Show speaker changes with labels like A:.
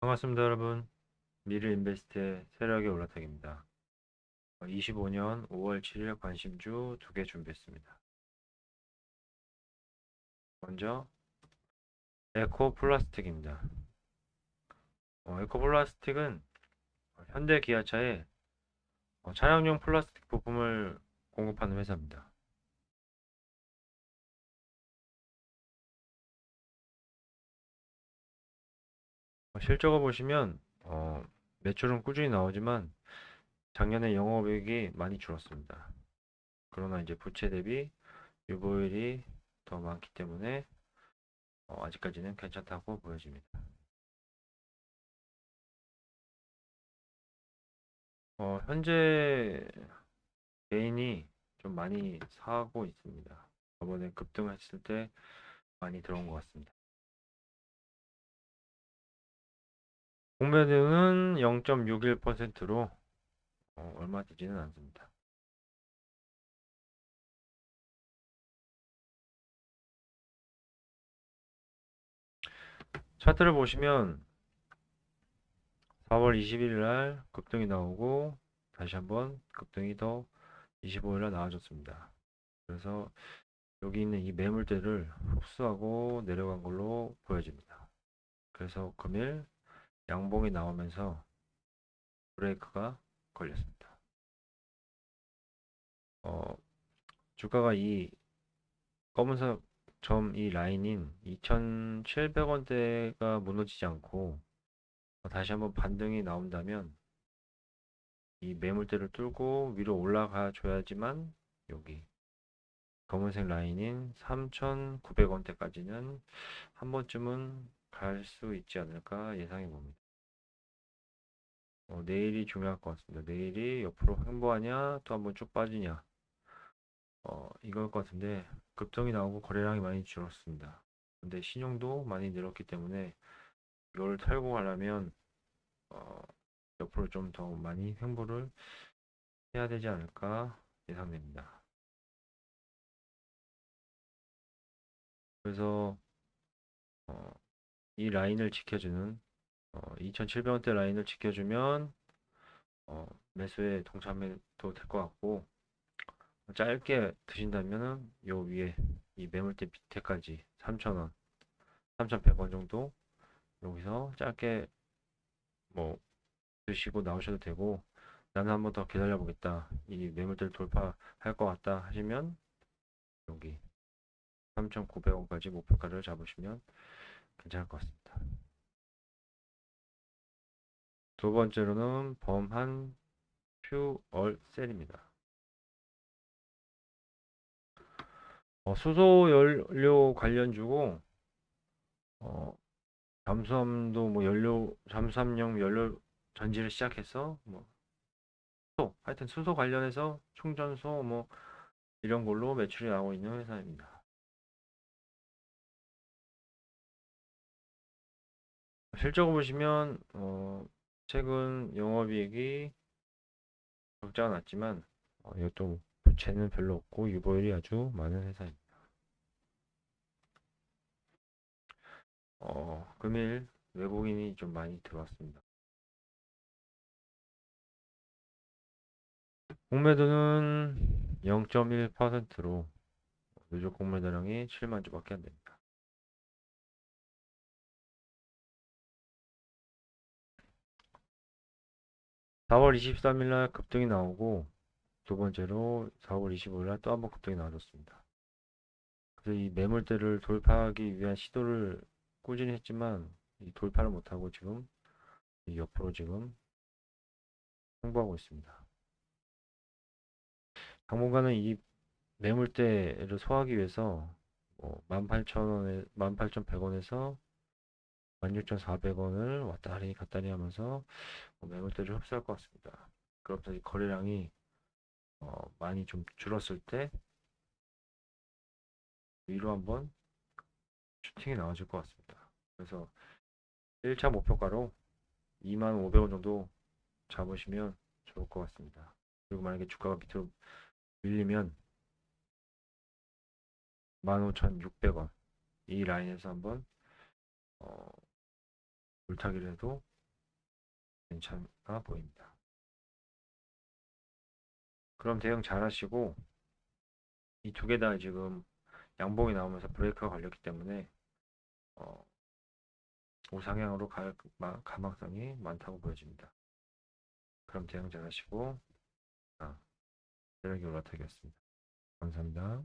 A: 반갑습니다, 여러분. 미르 인베스트의 세력의 올라타기입니다. 25년 5월 7일 관심주 두 개 준비했습니다. 먼저 에코 플라스틱입니다. 어, 에코 플라스틱은 현대 기아차에 어, 차량용 플라스틱 부품을 공급하는 회사입니다. 실적을 보시면 어, 매출은 꾸준히 나오지만 작년에 영업이익이 많이 줄었습니다. 그러나 이제 부채 대비 유보율이 더 많기 때문에 어, 아직까지는 괜찮다고 보여집니다. 어, 현재 개인이 좀 많이 사고 있습니다. 저번에 급등했을 때 많이 들어온 것 같습니다. 공매도는 0.61%로 어, 얼마 되지는 않습니다. 차트를 보시면 4월 21일 날 급등이 나오고 다시 한번 급등이 더 25일 날 나와줬습니다. 그래서 여기 있는 이 매물대를 흡수하고 내려간 걸로 보여집니다. 그래서 금일 양봉이 나오면서 브레이크가 걸렸습니다. 어, 주가가 이 검은색 점 이 라인인 2,700원대가 무너지지 않고 다시 한번 반등이 나온다면 이 매물대를 뚫고 위로 올라가 줘야지만 여기 검은색 라인인 3,900원대까지는 한 번쯤은 갈 수 있지 않을까 예상해 봅니다. 어, 내일이 중요할 것 같습니다. 내일이 옆으로 횡보하냐 또 한번 쭉 빠지냐 어, 이걸 것 같은데 급등이 나오고 거래량이 많이 줄었습니다. 근데 신용도 많이 늘었기 때문에 이걸 털고 가려면 어, 옆으로 좀 더 많이 횡보를 해야 되지 않을까 예상됩니다. 그래서 어, 이 라인을 지켜주는 어, 2,700원대 라인을 지켜주면 어, 매수에 동참해도 될 것 같고 짧게 드신다면은 요 위에 이 매물대 밑에까지 3,000원, 3,100원 정도 여기서 짧게 뭐 드시고 나오셔도 되고 나는 한번 더 기다려 보겠다. 이 매물대를 돌파할 것 같다 하시면 여기 3,900원까지 목표가를 잡으시면 괜찮을 것 같습니다. 두 번째로는 범한 퓨얼 셀입니다. 어, 수소 연료 관련주고 어, 잠수함도 뭐 연료 잠수함용 연료 전지를 시작해서 뭐 수소 하여튼 수소 관련해서 충전소 뭐 이런 걸로 매출이 나오고 있는 회사입니다. 실적을 보시면 어, 최근 영업이익이 적자가 났지만 어, 이것도 부채는 별로 없고 유보율이 아주 많은 회사입니다. 어, 금일 외국인이 좀 많이 들어왔습니다. 공매도는 0.1%로 누적 공매도량이 7만 주밖에 안 됩니다. (4월 23일) 날 급등이 나오고 두 번째로 4월 25일 날 또 한 번 급등이 나와줬습니다. 그래서 이 매물대를 돌파하기 위한 시도를 꾸준히 했지만 이 돌파를 못하고 지금 이 옆으로 지금 홍보하고 있습니다. 당분간은 이 매물대를 소화하기 위해서 뭐 18,000원에 18,100원에서 16,400원을 왔다리 갔다리 하면서 뭐 매물대를 흡수할 것 같습니다. 그렇다 이 거래량이 어, 많이 좀 줄었을 때 위로 한번 슈팅이 나와줄 것 같습니다. 그래서 1차 목표가로 25,500원 정도 잡으시면 좋을 것 같습니다. 그리고 만약에 주가가 밑으로 밀리면 15,600원 이 라인에서 한번 어, 물타기를 해도 괜찮아 보입니다. 그럼 대응 잘 하시고 이 두 개 다 지금 양봉이 나오면서 브레이크가 걸렸기 때문에 어, 우상향으로 갈 마- 가망성이 많다고 보여집니다. 그럼 대응 잘 하시고 아, 세력이 올라타기였습니다. 감사합니다.